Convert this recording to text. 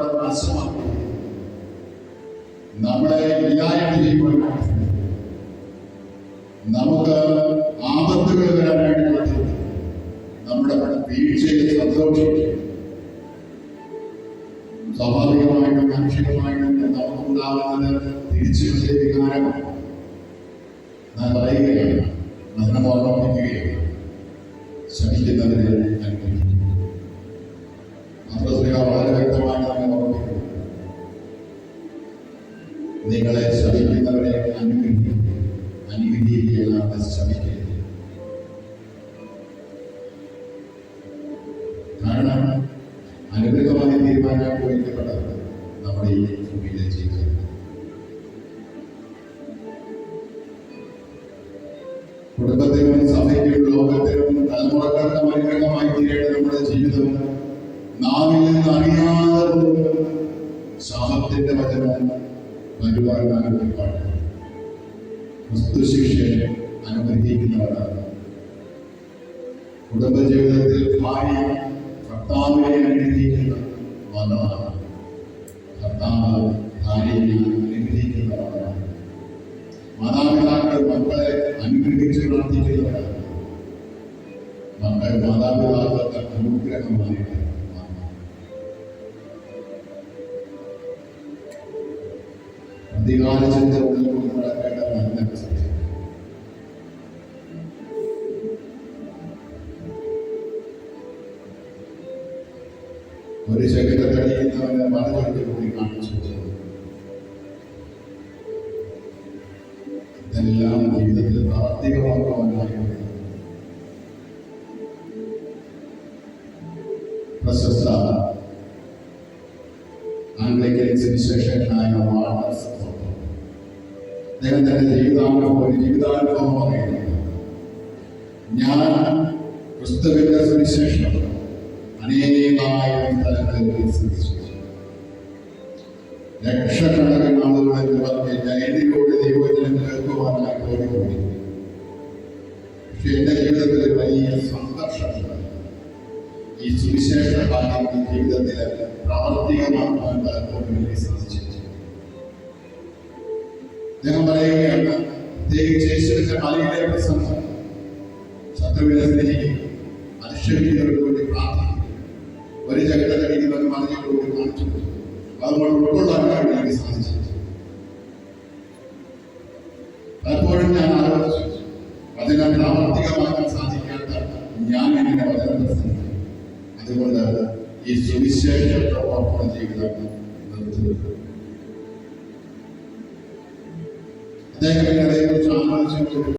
നമ്മളെ നാശമാക്കി നമ്മളെ ഇല്ലായ്മ നമുക്ക് ആപത്തുകൾ വരാനായിട്ട് വേണ്ടി നമ്മുടെ വീഴ്ചയിൽ സന്തോഷിക്കും. സ്വാഭാവികമായിട്ടും മാനുഷികമായിട്ടും നമുക്കുണ്ടാകുന്നത് തിരിച്ചു വലിയ വികാരമാണ് ഞാൻ പറയുകയാണ്. അതിനെ ഓർമ്മിപ്പിക്കുകയാണ്. ശ്രമിക്കുന്നവരെ അനുഗ്രഹിക്കും നിങ്ങളെ ശ്രമിക്കുന്നവരെ അനുഗ്രഹിക്കും. അനുഗ്രഹിക്കുകയാണ് കാരണം അനുഗ്രഹമായി തീരുമാനം പോയിക്കപ്പെട്ടത് നമ്മുടെ ഈ ഭൂമിയിലെ ജീവിതം. കുടുംബത്തിനും സഭയ്ക്കും ലോകത്തിനും തലമുറകൾക്ക് അനുഗ്രഹമായി തീരേണ്ട നമ്മുടെ ജീവിതം. നാവിൽ നിന്ന് അറിയാതെ ശാപത്തിന്റെ വചനം. വരുവാൻ ഒരുപാട് ക്രിസ്തുശിക്ഷയെ അനുഗ്രഹിക്കുന്നവരാണ്. കുടുംബജീവിതത്തിൽ ഭാര്യ ഭർത്താവിനെ അനുഗ്രഹിക്കുന്ന വന്നതാണ് ഭർത്താവ് ഭാര്യയെ അനുഗ്രഹിക്കുന്നവരാണ്. മാതാപിതാക്കൾ മക്കളെ അനുഗ്രഹിച്ച് പ്രാർത്ഥിക്കുന്നവരാണ്. മക്കൾ മാതാപിതാക്കൾക്ക് അനുഗ്രഹമായിട്ട് അധികാര ചിന്ത ഉള്ളിൽ നടക്കേണ്ട നല്ല സത്യം ഒരു ശരീരത്തടിയുന്നവനെ മറുചൊല്ലി കൂടി കാണിച്ചു ഇതെല്ലാം ജീവിതത്തിൽ പ്രാവർത്തികമാക്കുവാനായി പ്രശസ്ത ആംഗ്ലിക്കൻ സുവിശേഷകനായ വാൾട്ടർ അദ്ദേഹം തന്റെ ജീവിതാനുഭവം ജീവിതാനുഭവം പറയുന്നത് ഞാൻ ക്രിസ്തുവിന്റെ സുവിശേഷം അനേകമായ സ്ഥലങ്ങളിൽ ലക്ഷക്കണക്കിന് ആളുകളെ പറഞ്ഞ് ജനതയോട് ദൈവജനം കേൾക്കുവാനായി ഓടിപ്പോയി പക്ഷെ എന്റെ ജീവിതത്തിൽ വലിയ സംഘർഷമുണ്ട് ഈ സുവിശേഷ ഭാഗം ജീവിതത്തിൽ പ്രാവർത്തികമാക്കാൻ പലപ്പോഴും സാധിച്ചു അദ്ദേഹം പറയുകയാണ് യേശുവിന്റെ മലയിലെ പ്രസംഗം. ശത്രുവിനെ സ്നേഹിക്കും വേണ്ടി പ്രാർത്ഥിക്കും. ഒരു ജഗതടിക്കുന്നവൻ മറിഞ്ഞു കൂടി കാണിച്ചു അതുകൊണ്ട് ഉൾക്കൊള്ളാനാണ് എനിക്ക് സാധിച്ചത് പലപ്പോഴും ഞാൻ ആലോചിച്ചു അതിനെ പ്രാവർത്തികമാക്കാൻ സാധിക്കാത്ത ഞാൻ എങ്ങനെ വചനം പ്രസംഗിക്കും? അതുകൊണ്ട് ഈ സുവിശേഷ പ്രവർത്തന ജീവിതം നിർത്തുന്നത് അദ്ദേഹം എന്നെ അതേക്കുറിച്ച് ആലോചിച്ചു